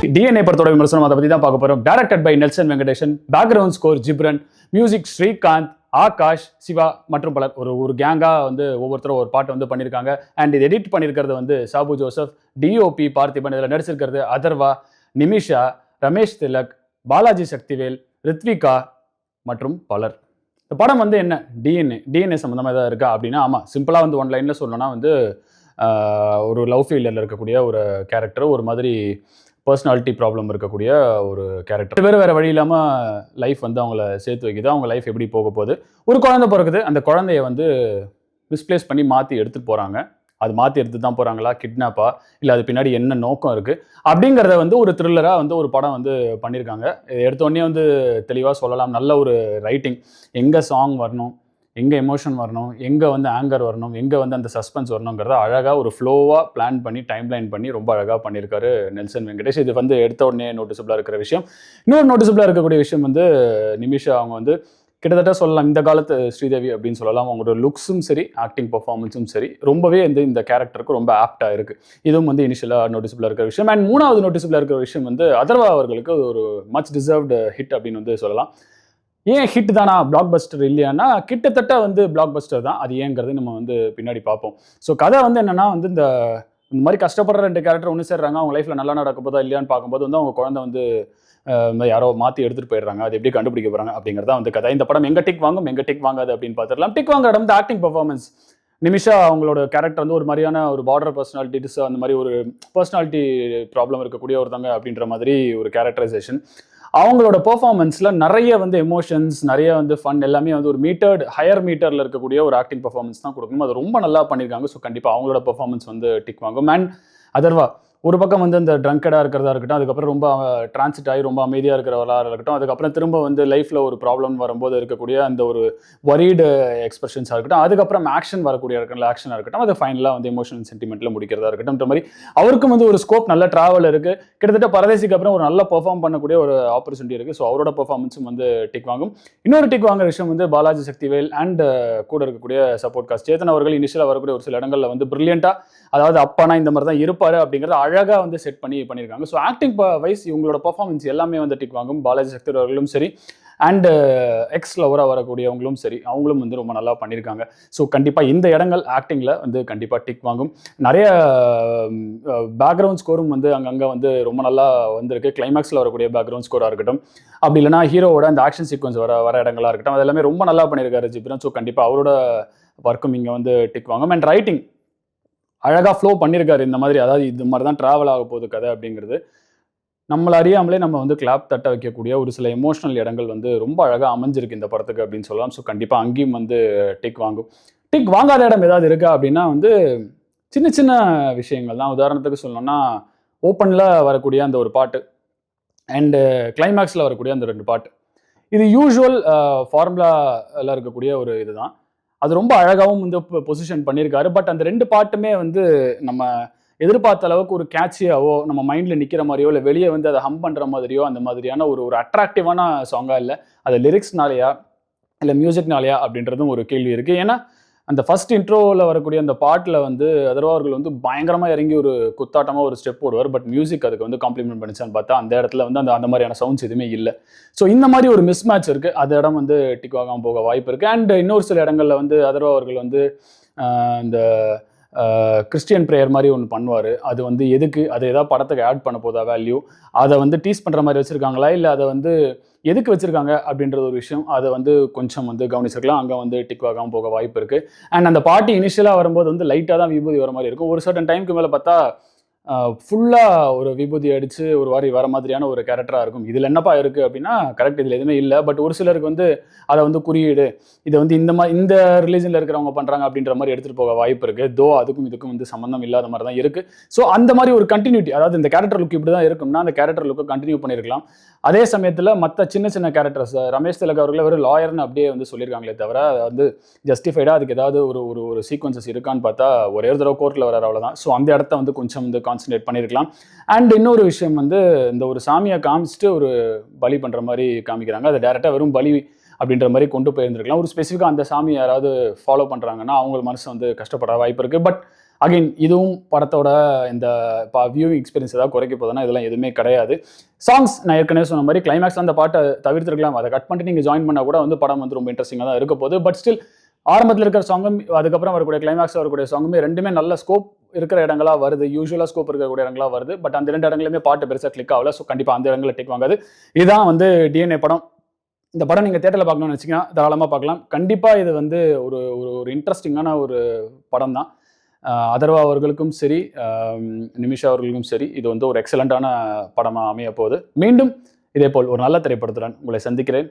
DNA படத்தோட விமர்சனம் அதை பற்றி தான் பார்க்க போகிறோம் directed by Nelson Venkatesan background score Ghibran music Srikanth Akash Siva மற்றும் பலர். ஒரு ஒரு கேங்காக வந்து ஒவ்வொருத்தரும் ஒரு பாட்டு வந்து பண்ணியிருக்காங்க அண்ட் இது எடிட் பண்ணியிருக்கிறது வந்து சாபு ஜோசப் டிஓபி பார்த்திபன் இதில் நடிச்சிருக்கிறது அதர்வா நிமிஷா ரமேஷ் திலக் பாலாஜி சக்திவேல் ரித்விகா மற்றும் பலர். இந்த படம் வந்து என்ன? டிஎன்ஏ டிஎன்ஏ சம்மந்தமாக ஏதாவது இருக்கா அப்படின்னா ஆமாம் சிம்பிளாக வந்து ஒன் லைனில் சொல்லணும்னா வந்து ஒரு லவ் ஃபீல்டில் இருக்கக்கூடிய ஒரு கேரக்டர் ஒரு மாதிரி பர்சனாலிட்டி ப்ராப்ளம் இருக்கக்கூடிய ஒரு கேரக்டர் வேறு வேறு வழி இல்லாமல் லைஃப் வந்து அவங்கள சேர்த்து வைக்குது. அவங்க லைஃப் எப்படி போக போகுது? ஒரு குழந்தை பிறகுது அந்த குழந்தைய வந்து மிஸ்பிளேஸ் பண்ணி மாற்றி எடுத்துகிட்டு போகிறாங்க அது மாற்றி எடுத்து தான் போகிறாங்களா கிட்னாப்பா இல்லை அது பின்னாடி என்ன நோக்கம் இருக்குது அப்படிங்கிறத வந்து ஒரு த்ரில்லராக வந்து ஒரு படம் வந்து பண்ணியிருக்காங்க. இதை எடுத்தோடனே வந்து தெளிவாக சொல்லலாம். நல்ல ஒரு ரைட்டிங் எங்கே சாங் வரணும்? எங்கே எமோஷன் வரணும் எங்கே வந்து ஆங்கர் வரணும் எங்கே வந்து அந்த சஸ்பென்ஸ் வரணுங்கிறத அழகாக ஒரு ஃப்ளோவாக பிளான் பண்ணி டைம் லைன் பண்ணி ரொம்ப அழகாக பண்ணியிருக்காரு நெல்சன் வெங்கடேஷ். இது வந்து எடுத்த உடனே நோட்டிசபிளாக இருக்கிற விஷயம். இன்னொரு நோட்டிசபிளாக இருக்கக்கூடிய விஷயம் வந்து நிமிஷா. அவங்க வந்து கிட்டத்தட்ட சொல்லலாம் இந்த காலத்து ஸ்ரீதேவி அப்படின்னு சொல்லலாம். அவங்களோட லுக்ஸும் சரி ஆக்டிங் பர்ஃபார்மன்ஸும் சரி ரொம்பவே வந்து இந்த கேரக்டருக்கு ரொம்ப ஆப்டாக இருக்குது இதுவும் வந்து இனிஷியலாக நோட்டிசபிளாக இருக்கிற விஷயம். அண்ட் மூணாவது நோட்டிசபிளாக இருக்கிற விஷயம் வந்து அதர்வா அவர்களுக்கு ஒரு மச் டிசர்வ்டு ஹிட் அப்படின்னு வந்து சொல்லலாம். ஏன் ஹிட் தானா? பிளாக் பஸ்டர் இல்லையானா கிட்டத்தட்ட வந்து பிளாக் பஸ்டர் தான். அது ஏங்கிறது நம்ம வந்து பின்னாடி பார்ப்போம். ஸோ கதை வந்து என்னன்னா வந்து இந்த இந்த மாதிரி கஷ்டப்படுற ரெண்டு கேரக்டர் ஒன்று சேர்றாங்க. அவங்க லைஃப்பில் நல்லா நடக்க போதா இல்லையான்னு பார்க்கும்போது வந்து அவங்க குழந்தை வந்து யாரோ மாற்றி எடுத்துகிட்டு போயிடுறாங்க. அது எப்படி கண்டுபிடிக்க போகிறாங்க அப்படிங்கிறதா வந்து கதை. இந்த படம் எங்க டிக் வாங்கும் எங்க டிக் வாங்காது அப்படின்னு பார்த்துடலாம். டிக் வாங்குற இடம் ஆக்டிங் பர்ஃபார்மன்ஸ் நிமிஷா அவங்களோட கேரக்டர் வந்து ஒரு மாதிரியான ஒரு பார்டர் பர்சனாலிட்டிஸ் அந்த மாதிரி ஒரு பர்சனாலிட்டி ப்ராப்ளம் இருக்கக்கூடிய ஒருத்தங்க அப்படின்ற மாதிரி ஒரு கேரக்டரைசேஷன் அவங்களோட பெர்ஃபார்மன்ஸில் நிறைய வந்து எமோஷன்ஸ் நிறைய வந்து ஃபன் எல்லாமே வந்து ஒரு மீட்டர்டு ஹையர் மீட்டரில் இருக்கக்கூடிய ஒரு ஆக்டிங் பெர்ஃபார்மன்ஸ் தான் கொடுக்கணும். அது ரொம்ப நல்லா பண்ணியிருக்காங்க ஸோ கண்டிப்பாக அவங்களோட பெர்ஃபார்மன்ஸ் வந்து டிக் வாங்கும். அண்ட் அதர்வா ஒரு பக்கம் வந்து அந்த ட்ரங்கடாக இருக்கிறதா இருக்கட்டும் அதுக்கப்புறம் ரொம்ப டிரான்சிட் ஆகி ரொம்ப அமைதியாக இருக்கிறவராக இருக்கட்டும் அதுக்கப்புறம் திரும்ப வந்து லைஃப்பில் ஒரு ப்ராப்ளம் வரும்போது இருக்கக்கூடிய அந்த ஒரு வரீடு எக்ஸ்பிரஷன்ஸாக இருக்கட்டும் அதுக்கப்புறம் ஆக்ஷன் வரக்கூடிய இருக்கிற ஆக்ஷனாக இருக்கட்டும் அது ஃபைனலாக வந்து எமோஷனல் சென்டிமெண்ட்டில் முடிக்கிறதா இருக்கட்டும்ன்ற மாதிரி அவருக்கும் வந்து ஒரு ஸ்கோப் நல்ல ட்ராவல் இருக்குது கிட்டத்தட்ட பரதேசிக்கு அப்புறம் ஒரு நல்ல பெர்ஃபார்ம் பண்ணக்கூடிய ஒரு ஆப்பர்ச்சுனிட்டி இருக்குது ஸோ அவரோட பெர்ஃபார்மன்ஸும் வந்து டிக் வாங்கும். இன்னொரு டிக் வாங்குற விஷயம் வந்து பாலாஜி சக்திவேல் அண்ட் கூட இருக்கக்கூடிய சப்போர்ட் காஸ்ட் சேத்தன் அவர்கள் இனிஷியலாக வரக்கூடிய ஒரு சில இடங்களில் வந்து பிரில்லியண்ட்டாக அதாவது அப்பானா இந்த மாதிரி தான் இருப்பார் அப்படிங்கிறத அழகாக வந்து செட் பண்ணி பண்ணியிருக்காங்க ஸோ ஆக்டிங் வைஸ் இவங்களோட பர்ஃபார்மன்ஸ் எல்லாமே வந்து டிக் வாங்கும். பாலாஜி சக்தி அவர்களும் சரி அண்டு எக்ஸ் லவராக வரக்கூடியவங்களும் சரி அவங்களும் வந்து ரொம்ப நல்லா பண்ணியிருக்காங்க ஸோ கண்டிப்பாக இந்த இடங்கள் ஆக்டிங்கில் வந்து கண்டிப்பாக டிக் வாங்கும். நிறைய பேக்ரவுண்ட் ஸ்கோரும் வந்து அங்கங்கே வந்து ரொம்ப நல்லா வந்திருக்கு. கிளைமேக்ஸில் வரக்கூடிய பேக்ரவுண்ட் ஸ்கோராக இருக்கட்டும். அப்படி இல்லைனா ஹீரோவோட அந்த ஆக்ஷன் சீக்வன்ஸ் வர வர இடங்களாக இருக்கட்டும். அது எல்லாமே ரொம்ப நல்லா பண்ணியிருக்காரு ஜிப்ரன். ஸோ கண்டிப்பாக அவரோட ஒர்க்கும் இங்கே வந்து டிக் வாங்கும். அண்ட் ரைட்டிங் அழகாக ஃப்ளோ பண்ணியிருக்காரு இந்த மாதிரி. அதாவது இது மாதிரி தான் ட்ராவல் ஆக போகுது கதை அப்படிங்கிறது. நம்மள அறியாமலே நம்ம வந்து கிளாப் தட்ட வைக்கக்கூடிய ஒரு சில எமோஷனல் இடங்கள் வந்து ரொம்ப அழகாக அமைஞ்சிருக்கு இந்த படத்துக்கு அப்படின்னு சொல்லலாம். ஸோ கண்டிப்பாக அங்கேயும் வந்து டிக் வாங்கும். டிக் வாங்காத இடம் ஏதாவது இருக்கா அப்படின்னா வந்து சின்ன சின்ன விஷயங்கள் தான். உதாரணத்துக்கு சொல்லணும்னா ஓப்பனில் வரக்கூடிய அந்த ஒரு பாட்டு அண்டு கிளைமேக்ஸில் வரக்கூடிய அந்த ரெண்டு பாட்டு. இது யூஷுவல் ஃபார்முலாவில் இருக்கக்கூடிய ஒரு இதுதான் அது ரொம்ப அழகாகவும் வந்து பொசிஷன் பண்ணியிருக்காரு. பட் அந்த ரெண்டு பாட்டுமே வந்து நம்ம எதிர்பார்த்த அளவுக்கு ஒரு கேட்சியாவோ நம்ம மைண்டில் நிற்கிற மாதிரியோ இல்லை வெளியே வந்து அதை ஹம் பண்ணுற மாதிரியோ அந்த மாதிரியான ஒரு ஒரு அட்ராக்டிவான சாங்காக இல்லை. அது லிரிக்ஸ்னாலையா இல்லை மியூசிக்னாலையா அப்படின்றதும் ஒரு கேள்வி இருக்குது ஏன்னா அந்த ஃபர்ஸ்ட் இன்ட்ரோவில் வரக்கூடிய அந்த பாட்டில் வந்து அதர்வா அவர்கள் வந்து பயங்கரமாக இறங்கி ஒரு குத்தாட்டமாக ஒரு ஸ்டெப் போடுவார். பட் மியூசிக் அதுக்கு வந்து காம்ப்ளிமெண்ட் பண்ணிச்சான்னு பார்த்தா அந்த இடத்துல வந்து அந்த அந்த மாதிரியான சவுண்ட்ஸ் எதுவுமே இல்லை. ஸோ இந்த மாதிரி ஒரு மிஸ் மேட்ச் இருக்குது அந்த இடம் வந்து டிக் ஆகாமல் போக வாய்ப்பு இருக்குது அண்ட் இன்னொரு சில இடங்களில் வந்து அதர்வா அவர்கள் வந்து இந்த கிறிஸ்டியன் ப்ரேயர் மாதிரி ஒன்று பண்ணுவார். அது வந்து எதுக்கு அது ஏதாவது படத்துக்கு ஆட் பண்ண போதா வேல்யூ அதை வந்து டீஸ் பண்ணுற மாதிரி வச்சுருக்காங்களா? இல்லை அதை வந்து எதுக்கு வச்சுருக்காங்க அப்படின்றது ஒரு விஷயம். அதை வந்து கொஞ்சம் வந்து கவனிச்சிருக்கலாம். அங்கே வந்து டிக் ஆகாமல் போக வாய்ப்பு இருக்குது அண்ட் அந்த பாட்டி இனிஷியலாக வரும்போது வந்து லைட்டாக தான் விபூதி வர மாதிரி இருக்கும். ஒரு சர்டன் டைமுக்கு மேலே பார்த்தா ஃபுல்லாக ஒரு விபூதி அடித்து ஒரு வாரி வர மாதிரியான ஒரு கேரக்டராக இருக்கும். இதில் என்னப்பா இருக்குது அப்படின்னா கரெக்ட் இதில் எதுவுமே இல்லை. பட் ஒரு சிலருக்கு வந்து அதை வந்து குறியீடு இதை வந்து இந்த மாதிரி இந்த ரிலீஜனில் இருக்கிறவங்க பண்ணுறாங்க அப்படின்ற மாதிரி எடுத்துகிட்டு போக வாய்ப்பு இருக்குது தோ அதுக்கும் இதுக்கும் வந்து சம்மந்தம் இல்லாத மாதிரி தான் இருக்குது ஸோ அந்த மாதிரி ஒரு கண்டினியூட்டி அதாவது இந்த கேரக்டர் லுக் இப்படி தான் இருக்கும்னா அந்த கேரக்டர் லுக்கை கண்டினியூ பண்ணியிருக்கலாம் அதே சமயத்தில் மற்ற சின்ன சின்ன கேரக்டர்ஸ் ரமேஷ் திலக் அவர்கள் ஒரு லாயர்னு அப்படியே வந்து சொல்லியிருக்காங்களே தவிர அதை வந்து ஜஸ்டிஃபைடாக அதுக்கு ஏதாவது ஒரு ஒரு சீக்வன்சஸ் இருக்கான்னு பார்த்தா ஒரே ஒரு தடவை கோர்ட்டில் வரார் அவ்வளோதான் ஸோ அந்த இடத்த வந்து கொஞ்சம் வந்து கான்சன்ட்ரேட் பண்ணியிருக்கலாம் அண்ட் இன்னொரு விஷயம் வந்து இந்த ஒரு சாமியை காமிச்சிட்டு ஒரு பலி பண்ணுற மாதிரி காமிக்கிறாங்க. அதை டேரெக்டாக வெறும் பலி அப்படின்ற மாதிரி கொண்டு போயிருந்திருக்கலாம். ஒரு ஸ்பெசிஃபிக்காக அந்த சாமி யாராவது ஃபாலோ பண்ணுறாங்கன்னா அவங்க மனசு வந்து கஷ்டப்பட வாய்ப்பு இருக்குது பட் அகைன் இதுவும் படத்தோட இந்த பா வியூவிங் எக்ஸ்பீரியன்ஸ் ஏதாவது குறைக்க போதுன்னா இதெல்லாம் எதுவுமே கிடையாது. சாங்ஸ் நான் ஏற்கனவே சொன்ன மாதிரி கிளைமேக்ஸ் அந்த பாட்டை தவிர்த்துருக்கலாம். அதை கட் பண்ணிட்டு நீங்கள் ஜாயின் பண்ணால் கூட வந்து படம் வந்து ரொம்ப இன்ட்ரெஸ்டிங்காக தான் இருக்க போகுது. பட் ஸ்டில் ஆரம்பத்தில் இருக்கிற சாங்கும் அதுக்கப்புறம் வரக்கூடிய கிளைமேக்ஸ் வரக்கூடிய சாங்குமே ரெண்டுமே நல்ல ஸ்கோப் இருக்கிற இடங்களா வருது யூஸ்வலாக ஸ்கோப் இருக்கக்கூடிய இடங்களா வருது பட் அந்த ரெண்டு இடங்களுமே பாட்டு பெருசாக கிளிக் ஆகல. ஸோ கண்டிப்பாக அந்த இடங்களில் டிக் வாங்காது. இதுதான் வந்து டிஎன்ஏ படம். இந்த படம் நீங்கள் தேட்டரில் பார்க்கணும்னு வச்சிங்கன்னா தாராளமாக பார்க்கலாம். கண்டிப்பாக இது வந்து ஒரு ஒரு ஒரு இன்ட்ரெஸ்டிங்கான ஒரு படம் தான். அதர்வா அவர்களுக்கும் சரி நிமிஷா அவர்களுக்கும் சரி இது வந்து ஒரு எக்ஸலண்ட்டான படமாக அமைய போகுது மீண்டும் இதேபோல் ஒரு நல்ல திரைப்படத்துடன் உங்களை சந்திக்கிறேன்.